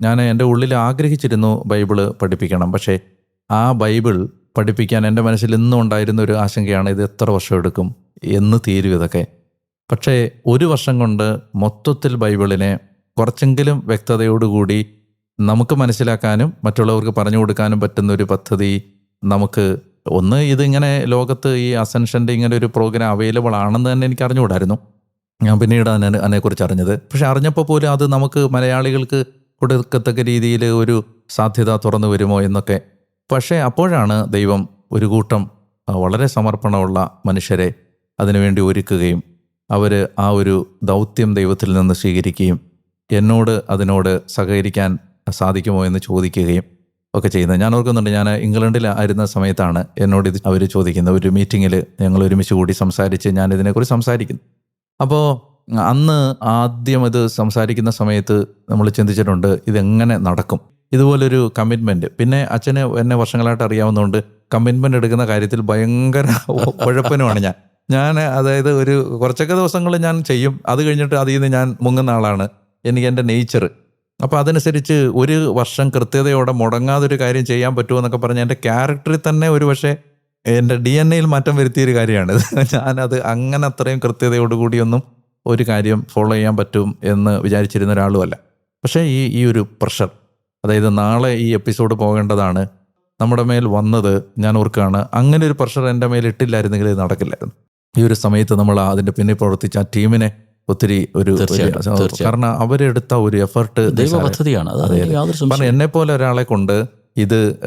ഞാൻ എന്റെ ഉള്ളിൽ ആഗ്രഹിച്ചിരുന്നു ബൈബിൾ പഠിപ്പിക്കണം. പക്ഷേ ആ ബൈബിൾ പഠിപ്പിക്കാൻ എന്റെ മനസ്സിൽ ഇന്നും ഉണ്ടായിരുന്ന ഒരു ആശങ്കയാണ് ഇത് എത്ര വർഷം എടുക്കും എന്ന് തീരും ഇതൊക്കെ. പക്ഷേ ഒരു വർഷം കൊണ്ട് മൊത്തത്തിൽ ബൈബിളിനെ കുറച്ചെങ്കിലും വ്യക്തതയോടുകൂടി നമുക്ക് മനസ്സിലാക്കാനും മറ്റുള്ളവർക്ക് പറഞ്ഞു കൊടുക്കാനും പറ്റുന്ന ഒരു പദ്ധതി നമുക്ക് ഒന്ന് ഇതിങ്ങനെ ലോകത്ത് ഈ അസെൻഷന്റെ ഇങ്ങനെ ഒരു പ്രോഗ്രാം അവൈലബിൾ ആണെന്ന് തന്നെ എനിക്ക് അറിഞ്ഞുകൂടായിരുന്നു. ഞാൻ പിന്നീട് അതിനെ അതിനെക്കുറിച്ച് അറിഞ്ഞത്. പക്ഷെ അറിഞ്ഞപ്പോൾ പോലും അത് നമുക്ക് മലയാളികൾക്ക് കൊടുക്കത്തക്ക രീതിയിൽ ഒരു സാധ്യത തുറന്നു വരുമോ എന്നൊക്കെ. പക്ഷേ അപ്പോഴാണ് ദൈവം ഒരു കൂട്ടം വളരെ സമർപ്പണമുള്ള മനുഷ്യരെ അതിനുവേണ്ടി ഒരുക്കുകയും അവർ ആ ഒരു ദൗത്യം ദൈവത്തിൽ നിന്ന് സ്വീകരിക്കുകയും എന്നോട് അതിനോട് സഹകരിക്കാൻ സാധിക്കുമോ എന്ന് ചോദിക്കുകയും ഒക്കെ ചെയ്യുന്നത് ഞാൻ ഓർക്കുന്നുണ്ട് ഞാൻ ഇംഗ്ലണ്ടിൽ ആയിരുന്ന സമയത്താണ് എന്നോട് ഇത് അവർ ചോദിക്കുന്നത്. ഒരു മീറ്റിങ്ങിൽ ഞങ്ങൾ ഒരുമിച്ച് കൂടി സംസാരിച്ച് ഞാൻ ഇതിനെക്കുറിച്ച് സംസാരിക്കുന്നു. അപ്പോൾ അന്ന് ആദ്യം ഇത് സംസാരിക്കുന്ന സമയത്ത് നമ്മൾ ചിന്തിച്ചിട്ടുണ്ട് ഇതെങ്ങനെ നടക്കും. ഇതുപോലൊരു കമ്മിറ്റ്മെന്റ് പിന്നെ അച്ഛന് എന്നെ വർഷങ്ങളായിട്ട് അറിയാവുന്നതുകൊണ്ട് കമ്മിറ്റ്മെന്റ് എടുക്കുന്ന കാര്യത്തിൽ ഭയങ്കര കുഴപ്പനുമാണ് ഞാൻ. ഞാൻ അതായത് ഒരു കുറച്ചൊക്കെ ദിവസങ്ങൾ ഞാൻ ചെയ്യും. അത് കഴിഞ്ഞിട്ട് അതിൽ നിന്ന് ഞാൻ മുങ്ങുന്ന ആളാണ്. എനിക്ക് എന്റെ നേച്ചർ അപ്പോൾ അതനുസരിച്ച് ഒരു വർഷം കൃത്യതയോടെ മുടങ്ങാതെ ഒരു കാര്യം ചെയ്യാൻ പറ്റുമോ എന്നൊക്കെ പറഞ്ഞാൽ എന്റെ ക്യാരക്ടറിൽ തന്നെ ഒരു പക്ഷേ എന്റെ ഡി എൻ എയിൽ മാറ്റം വരുത്തിയൊരു കാര്യമാണ് ഞാനത് അങ്ങനെ അത്രയും കൃത്യതയോടുകൂടിയൊന്നും ഒരു കാര്യം ഫോളോ ചെയ്യാൻ പറ്റും എന്ന് വിചാരിച്ചിരുന്ന ഒരാളുമല്ല പക്ഷേ ഈ ഈ ഒരു പ്രഷർ അതായത് നാളെ ഈ എപ്പിസോഡ് പോകേണ്ടതാണ് നമ്മുടെ മേൽ വന്നത് ഞാൻ ഓർക്കുകയാണ് അങ്ങനെ ഒരു പ്രഷർ എന്റെ മേൽ ഇട്ടില്ലായിരുന്നെങ്കിൽ ഇത് നടക്കില്ലായിരുന്നു. ഈ ഒരു സമയത്ത് നമ്മൾ അതിന്റെ പിന്നിൽ പ്രവർത്തിച്ച ആ ടീമിനെ ഒത്തിരി ഒരു. കാരണം അവരെടുത്ത ഒരു എഫർട്ട് പദ്ധതിയാണ്. കാരണം എന്നെ പോലെ ഒരാളെ കൊണ്ട് ഇത്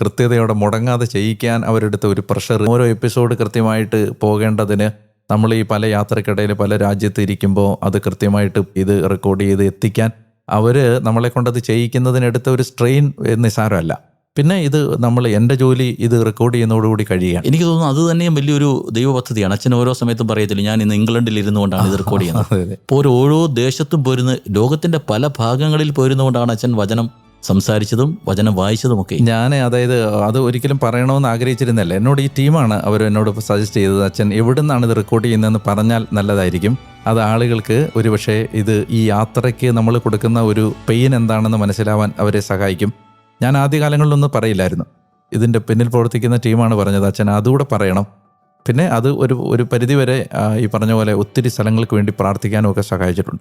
കൃത്യതയോടെ മുടങ്ങാതെ ചെയ്യിക്കാൻ അവരെടുത്ത ഒരു പ്രഷർ ഓരോ എപ്പിസോഡ് കൃത്യമായിട്ട് പോകേണ്ടതിന് നമ്മൾ ഈ പല യാത്രക്കിടയിൽ പല രാജ്യത്ത് ഇരിക്കുമ്പോൾ അത് കൃത്യമായിട്ട് ഇത് റെക്കോർഡ് ചെയ്ത് എത്തിക്കാൻ അവർ നമ്മളെ കൊണ്ടത് ചെയ്യിക്കുന്നതിനെടുത്ത ഒരു സ്ട്രെയിൻ നിസ്സാരമല്ല. പിന്നെ ഇത് നമ്മൾ എന്റെ ജോലി ഇത് റെക്കോർഡ് ചെയ്യുന്നതോടുകൂടി കഴിയുകയാണ്. എനിക്ക് തോന്നുന്നു അത് തന്നെയും വലിയൊരു ദൈവ പദ്ധതിയാണ് അച്ഛൻ ഓരോ സമയത്തും പറയത്തില്ല ഞാൻ ഇന്ന് ഇംഗ്ലണ്ടിൽ ഇരുന്നുകൊണ്ടാണ് ഇത് റെക്കോർഡ് ചെയ്യുന്നത്. ഇപ്പോൾ ഓരോ ദേശത്തും പോരുന്ന ലോകത്തിന്റെ പല ഭാഗങ്ങളിൽ പോരുന്നതുകൊണ്ടാണ് അച്ഛൻ വചനം സംസാരിച്ചതും വചനം വായിച്ചതും ഒക്കെ ഞാൻ അതായത് അത് ഒരിക്കലും പറയണമെന്ന് ആഗ്രഹിച്ചിരുന്നല്ല എന്നോട് ഈ ടീമാണ് അവർ എന്നോട് സജസ്റ്റ് ചെയ്തത്. അച്ഛൻ എവിടെ നിന്നാണ് ഇത് റെക്കോർഡ് ചെയ്യുന്നതെന്ന് പറഞ്ഞാൽ നല്ലതായിരിക്കും. അത് ആളുകൾക്ക് ഒരുപക്ഷെ ഇത് ഈ യാത്രയ്ക്ക് നമ്മൾ കൊടുക്കുന്ന ഒരു പെയിൻ എന്താണെന്ന് മനസ്സിലാവാൻ അവരെ സഹായിക്കും. ഞാൻ ആദ്യകാലങ്ങളിലൊന്നും പറയില്ലായിരുന്നു. ഇതിന്റെ പിന്നിൽ പ്രവർത്തിക്കുന്ന ടീമാണ് പറഞ്ഞത്. അച്ഛൻ അതുകൂടെ പറയണം. പിന്നെ അത് ഒരു ഒരു പരിധിവരെ ഈ പറഞ്ഞ പോലെ ഒത്തിരി സ്ഥലങ്ങൾക്ക് വേണ്ടി പ്രാർത്ഥിക്കാനും ഒക്കെ സഹായിച്ചിട്ടുണ്ട്.